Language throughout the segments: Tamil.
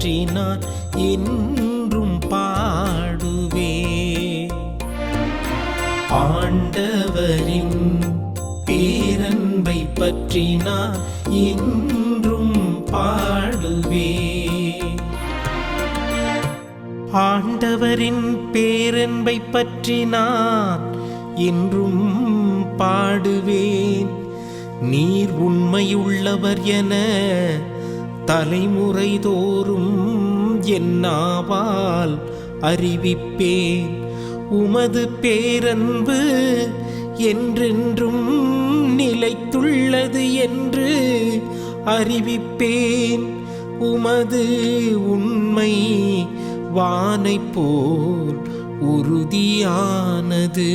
பற்றி நான் என்றும் பாடுவே. ஆண்டவரின் பேரன்பை பற்றி நான் என்றும் பாடுவே. ஆண்டவரின் பேரன்பை பற்றி நான் என்றும் பாடுவேன். நீர் உண்மையுள்ளவர் என தலைமுறை தோறும் என்னாவால் அறிவிப்பேன்? உமது பேரன்பு என்றென்றும் நிலைத்துள்ளது என்று அறிவிப்பேன். உமது உண்மை வானை போல் உறுதியானது.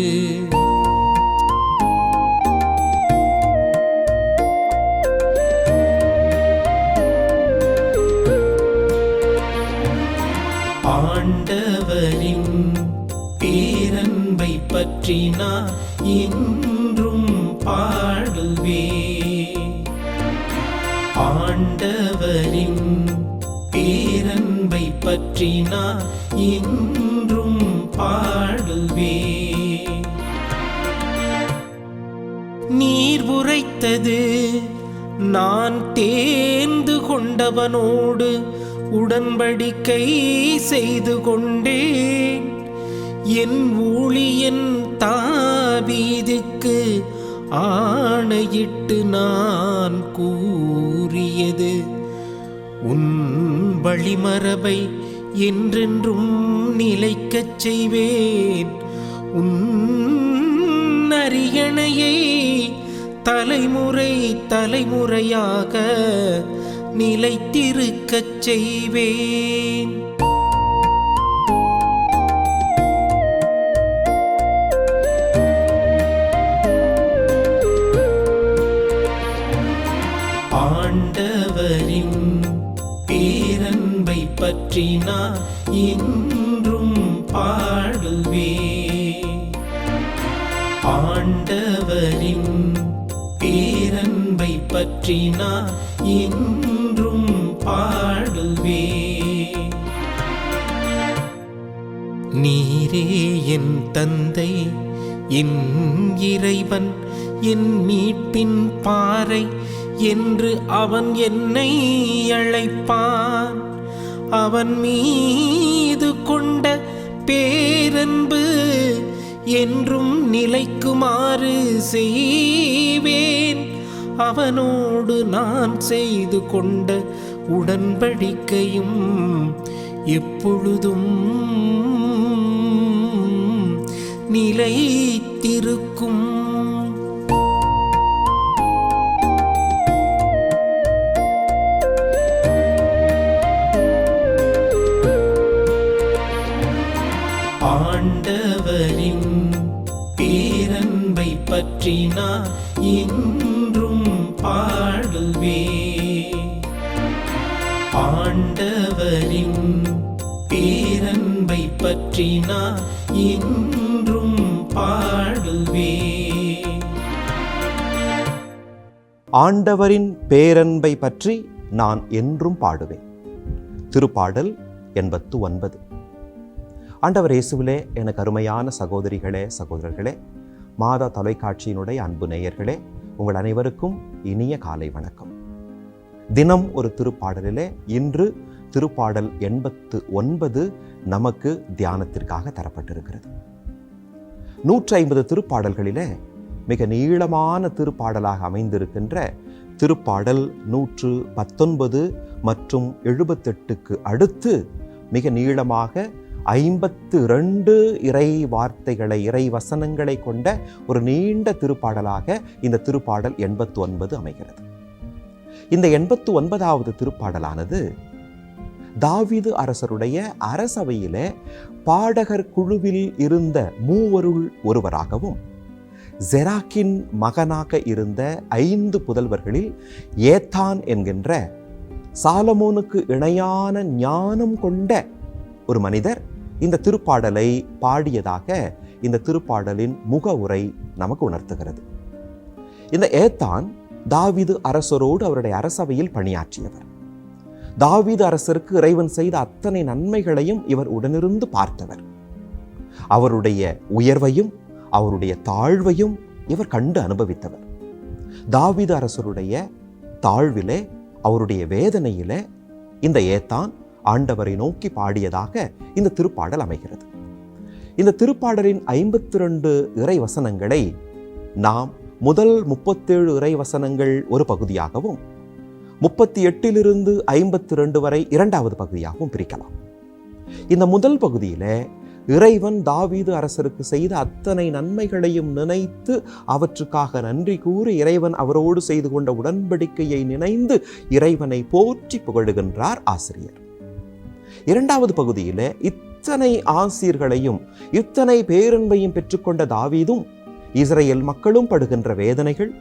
பற்றி இன்றும் பாடுவே ஆண்டவரின் பேரன்பை பற்றி நான் பாடுவே நீர் உரைத்தது நான் தேர்ந்து கொண்டவனோடு உடன்படிக்கை செய்து கொண்டேன். என் ஊழியன் தாவீதுக்கு ஆணையிட்டு நான் கூறியது உன் வழிமரபை என்றென்றும் நிலைக்கச் செய்வேன். உன் அரியணையை தலைமுறை தலைமுறையாக நிலைத்திருக்கச் செய்வேன். பேரின் பேரன்பை பற்றி நான் இன்றும் பாடுவே ஆண்டவரின் பேரன்பை பற்றி நான் இன்றும் பாடுவே நீரே என் தந்தை என் இறைவன் என் மீட்பின் பாறை என்று அவன் என்னை அழைப்பான். அவன் மீது கொண்ட பேரன்பு என்றும் நிலைக்குமாறு செய்வேன். அவனோடு நான் செய்து கொண்ட உடன்படிக்கையும் எப்பொழுதும் நிலைத்திருக்கும். ஆண்டவரின் பேரன்பை பற்றி நான் என்றும் பாடுவே ஆண்டவரின் பேரன்பை பற்றி நான் என்றும் பாடுவே ஆண்டவரின் பேரன்பை பற்றி நான் என்றும் பாடுவேன். திருப்பாடல் எண்பத்து ஒன்பது. ஆண்டவர் இயேசுவிலே எனக்கு அருமையான சகோதரிகளே சகோதரர்களே மாதா தொலைக்காட்சியினுடைய அன்பு நேயர்களே உங்கள் அனைவருக்கும் இனிய காலை வணக்கம். தினம் ஒரு திருப்பாடலிலே இன்று திருப்பாடல் எண்பத்து ஒன்பது நமக்கு தியானத்திற்காக தரப்பட்டிருக்கிறது. நூற்றி ஐம்பது திருப்பாடல்களிலே மிக நீளமான திருப்பாடலாக அமைந்திருக்கின்ற திருப்பாடல் நூற்று பத்தொன்பது மற்றும் எழுபத்தெட்டுக்கு அடுத்து மிக நீளமாக ஐம்பத்து ரெண்டு இறை வார்த்தைகளை இறை வசனங்களை கொண்ட ஒரு நீண்ட திருப்பாடலாக இந்த திருப்பாடல் எண்பத்து ஒன்பது அமைகிறது. இந்த எண்பத்து ஒன்பதாவது திருப்பாடலானது தாவீது அரசருடைய அரசவையிலே பாடகர் குழுவில் இருந்த மூவருள் ஒருவராகவும் ஜெராக்கின் மகனாக இருந்த ஐந்து புதல்வர்களில் ஏத்தான் என்கின்ற சாலமோனுக்கு இணையான ஞானம் கொண்ட ஒரு மனிதர் இந்த திருப்பாடலை பாடியதாக இந்த திருப்பாடலின் முக உரை நமக்கு உணர்த்துகிறது. இந்த ஏத்தான் தாவிது அரசரோடு அவருடைய அரசவையில் பணியாற்றியவர். தாவீது அரசருக்கு இறைவன் செய்த அத்தனை நன்மைகளையும் இவர் உடனிருந்து பார்த்தவர். அவருடைய உயர்வையும் அவருடைய தாழ்வையும் இவர் கண்டு அனுபவித்தவர். தாவீது அரசருடைய தாழ்விலே அவருடைய வேதனையிலே இந்த ஏத்தான் ஆண்டவரை நோக்கி பாடியதாக இந்த திருப்பாடல் அமைகிறது. இந்த திருப்பாடலின் ஐம்பத்தி ரெண்டு இறை வசனங்களை நாம் முதல் முப்பத்தேழு இறை வசனங்கள் ஒரு பகுதியாகவும் முப்பத்தி எட்டிலிருந்து ஐம்பத்தி ரெண்டு வரை இரண்டாவது பகுதியாகவும் பிரிக்கலாம். இந்த முதல் பகுதியில் இறைவன் தாவீது அரசருக்கு செய்த அத்தனை நன்மைகளையும் நினைத்து அவற்றுக்காக நன்றி கூறி இறைவன் அவரோடு செய்து கொண்ட உடன்படிக்கையை நினைந்து இறைவனை போற்றி புகழுகின்றார் ஆசிரியர். இரண்டாவது பகுதியில் இத்தனை ஆசிர்களையும் இத்தனை பேரன்பையும் பெற்றுக்கொண்ட தாவீதும் இஸ்ரேல் மக்களும் படுகின்ற வேதனைகள்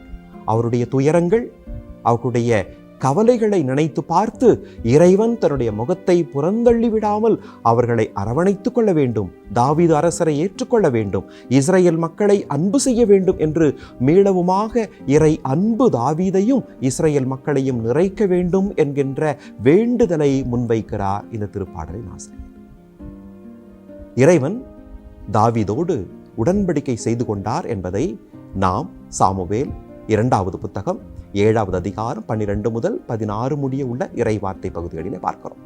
அவருடைய துயரங்கள் அவருடைய கவலைகளை நினைத்து பார்த்து இறைவன் தன்னுடைய முகத்தை புறந்தள்ளி விடாமல் அவர்களை அரவணைத்துக் கொள்ள வேண்டும். தாவீது அரசரை ஏற்றுக்கொள்ள வேண்டும். இஸ்ரேல் மக்களை அன்பு செய்ய வேண்டும் என்று மீளவுமாக இறை அன்பு தாவீதையும் இஸ்ரேல் மக்களையும் நிறைக்க வேண்டும் என்கின்ற வேண்டுதலை முன்வைக்கிறார் இந்த திருப்பாடலின் ஆசிரியர். இறைவன் தாவீதோடு உடன்படிக்கை செய்து கொண்டார் என்பதை நாம் சாமுவேல் இரண்டாவது புத்தகம் ஏழாவது அதிகாரம் பன்னிரெண்டு முதல் பதினாறு முடிய உள்ள இறைவார்த்தை பகுதிகளிலே பார்க்கிறோம்.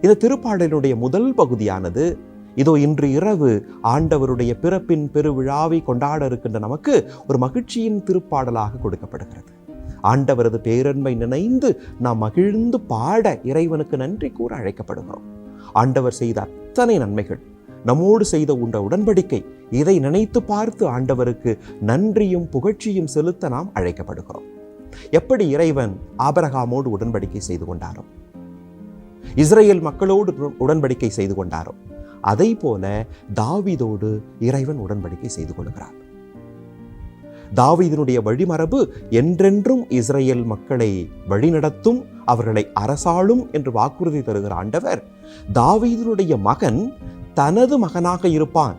இந்த திருப்பாடலினுடைய முதல் பகுதியானது. இதோ இன்று இரவு ஆண்டவருடைய பிறப்பின் பெருவிழாவை கொண்டாட இருக்கின்ற நமக்கு ஒரு மகிழ்ச்சியின் திருப்பாடலாக கொடுக்கப்படுகிறது. ஆண்டவரது பேரன்மை நினைந்து நாம் மகிழ்ந்து பாட இறைவனுக்கு நன்றி கூற அழைக்கப்படுகிறோம். ஆண்டவர் செய்த அத்தனை நன்மைகள் நம்மோடு செய்த உண்ட உடன்படிக்கை. இதை நினைத்து பார்த்து ஆண்டவருக்கு நன்றியும் புகழ்ச்சியும் செலுத்த நாம் அழைக்கப்படுகிறோம். எப்படி இறைவன் ஆபரகாமோடு உடன்படிக்கை செய்து கொண்டாரோ? இஸ்ரேல் மக்களோடு உடன்படிக்கை செய்து கொண்டாரோ? அதை போல தாவீதோடு இறைவன் உடன்படிக்கை செய்து கொள்கிறார். தாவீதினுடைய வழிமரபு என்றென்றும் இஸ்ரேல் மக்களை வழிநடத்தும் அவர்களை அரசாளும் என்று வாக்குறுதி தருகிற ஆண்டவர் தாவீதினுடைய மகன் தனது மகனாக இருப்பான்.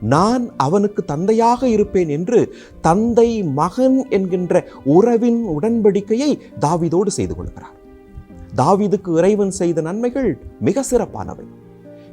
நான் அவனுக்கு தந்தையாக இருப்பேன் என்று தந்தை மகன் என்கின்ற உறவின் உடன்படிக்கையை தாவீதோடு செய்து கொள்கிறார். தாவீதுக்கு இறைவன் செய்த நன்மைகள் மிக சிறப்பானவை.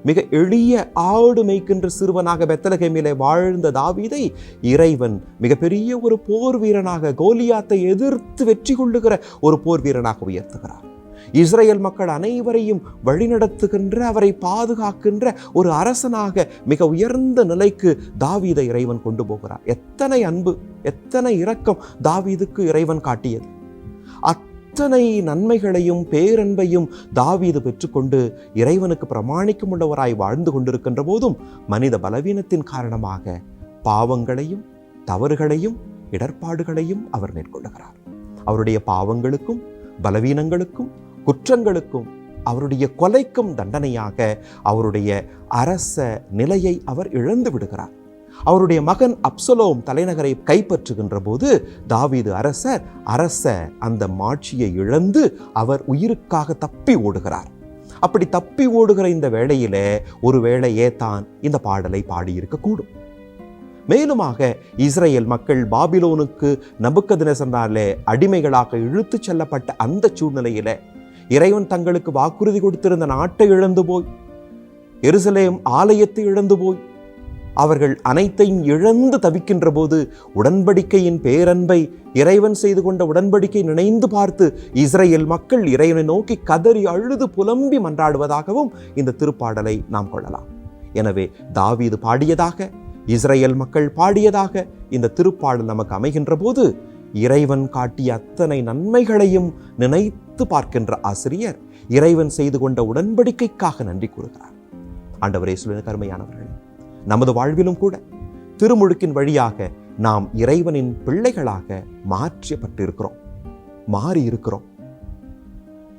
மிக எளிய ஆடு மேய்க்கின்ற சிறுவனாக பெத்தலகேமிலே வாழ்ந்த தாவீதை இறைவன் மிகப்பெரிய ஒரு போர் வீரனாக கோலியாத்தை எதிர்த்து வெற்றி கொள்ளுகிற ஒரு போர் வீரனாக உயர்த்துகிறார். இஸ்ரேல் மக்கள் அனைவரையும் வழிநடத்துகின்ற அவரை பாதுகாக்கின்ற ஒரு அரசனாக மிக உயர்ந்த நிலைக்கு தாவீதை இறைவன் கொண்டு போகிறார். எத்தனை அன்பு எத்தனை இரக்கம் தாவீதுக்கு இறைவன் காட்டியது. அத்தனை நன்மைகளையும் பேரன்பையும் தாவீது பெற்றுக்கொண்டு இறைவனுக்கு பிரமாணிக்கும் உள்ளவராய் வாழ்ந்து கொண்டிருக்கின்ற போதும் மனித பலவீனத்தின் காரணமாக பாவங்களையும் தவறுகளையும் இடர்பாடுகளையும் அவர் மேற்கொள்ளுகிறார். அவருடைய பாவங்களுக்கும் பலவீனங்களுக்கும் குற்றங்களுக்கும் அவருடைய கொலைக்கும் தண்டனையாக அவருடைய அரச நிலையை அவர் இழந்து விடுகிறார். அவருடைய மகன் அப்சலோம் தலைநகரை கைப்பற்றுகின்ற போது தாவீது அரசர் அரச அந்த மாட்சியை இழந்து அவர் உயிருக்காக தப்பி ஓடுகிறார். அப்படி தப்பி ஓடுகிற இந்த வேளையிலே ஒருவேளை தான் இந்த பாடலை பாடியிருக்கக்கூடும். மேலுமாக இஸ்ரேல் மக்கள் பாபிலோனுக்கு நபுக்கதினசனாலே அடிமைகளாக இழுத்துச் செல்லப்பட்ட அந்த சூழ்நிலையில இறைவன் தங்களுக்கு வாக்குறுதி கொடுத்திருந்த நாட்டை இழந்து போய் எருசலேம் ஆலயத்தை இழந்து போய் அவர்கள் அனைத்தையும் இழந்து தவிக்கின்ற போது உடன்படிக்கையின் பேரன்பை இறைவன் செய்து கொண்ட உடன்படிக்கை நினைந்து பார்த்து இஸ்ரேல் மக்கள் இறைவனை நோக்கி கதறி அழுது புலம்பி மன்றாடுவதாகவும் இந்த திருப்பாடலை நாம் கொள்ளலாம். எனவே தாவீது பாடியதாக இஸ்ரேல் மக்கள் பாடியதாக இந்த திருப்பாடல் நமக்கு அமைகின்ற போது இறைவன் காட்டிய அத்தனை நன்மைகளையும் நினைத்து பார்க்கின்ற ஆசிரியர் இறைவன் செய்து கொண்ட உடன்படிக்கைக்காக நன்றி கூறுகிறார். ஆண்டவரே சொல்லின கருமையானவர்களே நமது வாழ்விலும் கூட திருமுழுக்கின் வழியாக நாம் இறைவனின் பிள்ளைகளாக மாற்றப்பட்டிருக்கிறோம் மாறி இருக்கிறோம்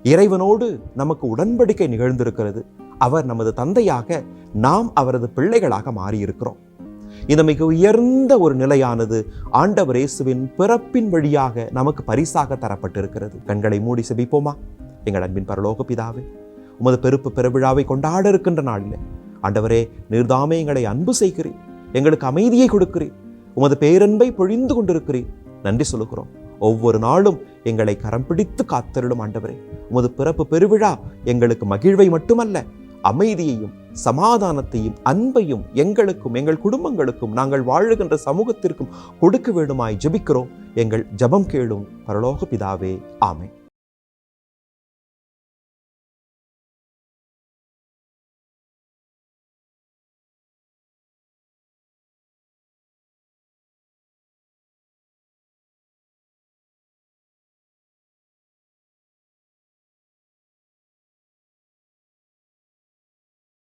இறைவனோடு நமக்கு உடன்படிக்கை நிகழ்ந்திருக்கிறது. அவர் நமது தந்தையாக நாம் அவரது பிள்ளைகளாக மாறியிருக்கிறோம். இந்த மிக உயர்ந்த ஒரு நிலையானது. ஆண்டவர் இயேசுவின் பிறப்பின் வழியாக நமக்கு பரிசாக தரப்பட்டிருக்கிறது. கண்களை மூடி செபிப்போமா? எங்கள் அன்பின் பரலோக பிதாவே உமது பெருப்பு பெருவிழாவை கொண்டாட இருக்கின்ற நாளில் ஆண்டவரே நீர்தாமே எங்களை அன்பு செய்கிறேன் எங்களுக்கு அமைதியை கொடுக்கிறேன் உமது பேரன்பை பொழிந்து கொண்டிருக்கிறேன் நன்றி சொல்லுகிறோம். ஒவ்வொரு நாளும் எங்களை கரம் பிடித்து காத்தருளும் ஆண்டவரே. உமது பிறப்பு பெருவிழா எங்களுக்கு மகிழ்வை மட்டுமல்ல அமைதியையும் சமாதானத்தையும் அன்பையும் எங்களுக்கும் எங்கள் குடும்பங்களுக்கும் நாங்கள் வாழுகின்ற சமூகத்திற்கும் கொடுக்க வேண்டுமாய் ஜபிக்கிறோம். எங்கள் ஜபம் கேளும் பரலோக பிதாவே ஆமை